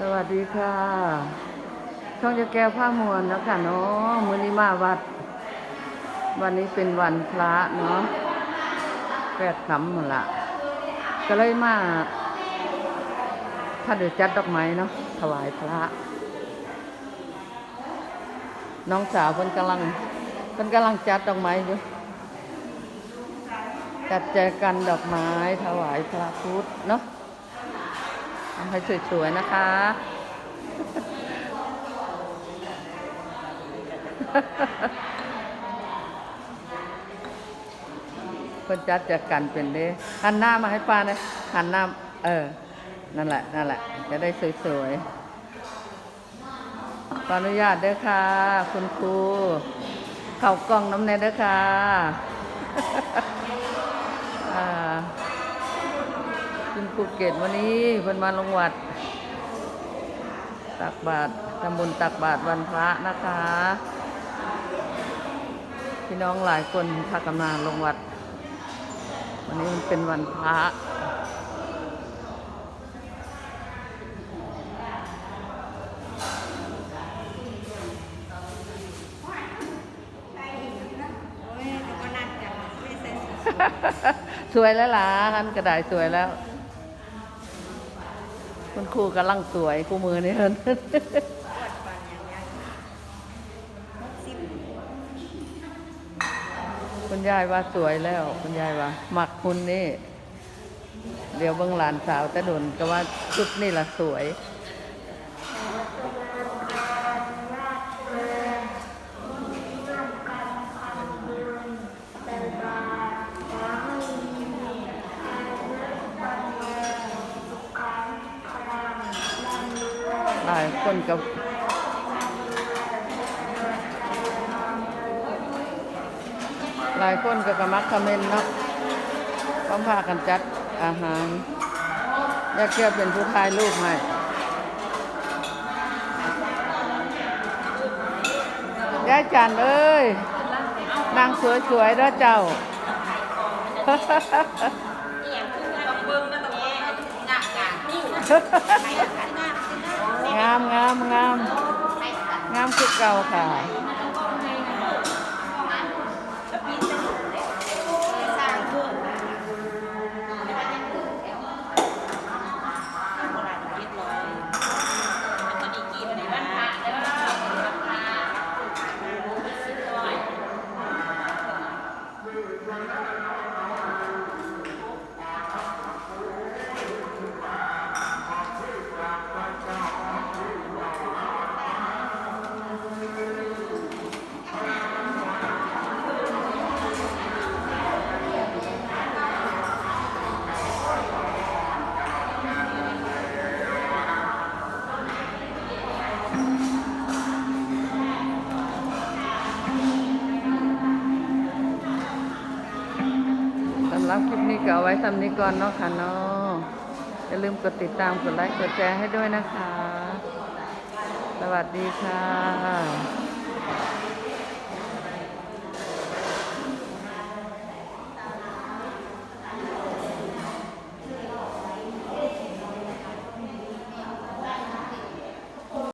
สวัสดีค่ะ ช่องจะแก้วผ้ามวลแล้วค่ะเนาะมือนี้มาวัด วันนี้เป็นวันพระเนาะแปดคำหมดละก็เลยมา ถ้าเดือจัดดอกไม้เนาะถวายพระ น้องสาวเพิ่นกำลังเพิ่นกำลังจัดดอกไม้อยู่จัดแจกันดอกไม้ถวายพระพุทธเนาะ ทำให้สวยๆนะคะเพิ่นจัดแจกันเป็นเด้หันหน้ามาให้ป้านะหันหน้า เออ นั่นแหละ นั่นแหละ จะได้สวยๆขออนุญาตเด้อค่ะ คุณครู เข้ากล้องน้ำแน่เด้อค่ะ ภูเก็ตวันนี้เพิ่นมาลงวัด ตักบาตรทำบุญตักบาตรวันพระนะคะ พี่น้องหลายคนพากันมาลงวัด วันนี้มันเป็นวันพระสวยแล้วล่ะฮันกระดาษสวยแล้ว คุณครูกำลังสวยคู่มือนี่เฮินคุณยายว่าสวยแล้ว คุณยายว่าหมักคุณนี่ เดี๋ยวเบื้องหลานสาวแต่ดนก็ว่าชุดนี่ละสวย หลายคนกับหลายคนก็กมักคอมเมนต์เนาะพร้อมพากันจัดอาหาร อยากเกี่ยวเป็นผู้ถ่ายรูปให้ยายจันเอ้ย นางสวยๆเด้อเจ้างาามงามงามงามคือเก่าค่ะ รับคลิปนี้ก็เอาไว้ทำนี้ก่อนเนาะค่ะเนาะอย่าลืมกดติดตามกดไลค์กดแชร์ให้ด้วยนะคะ สวัสดีค่ะ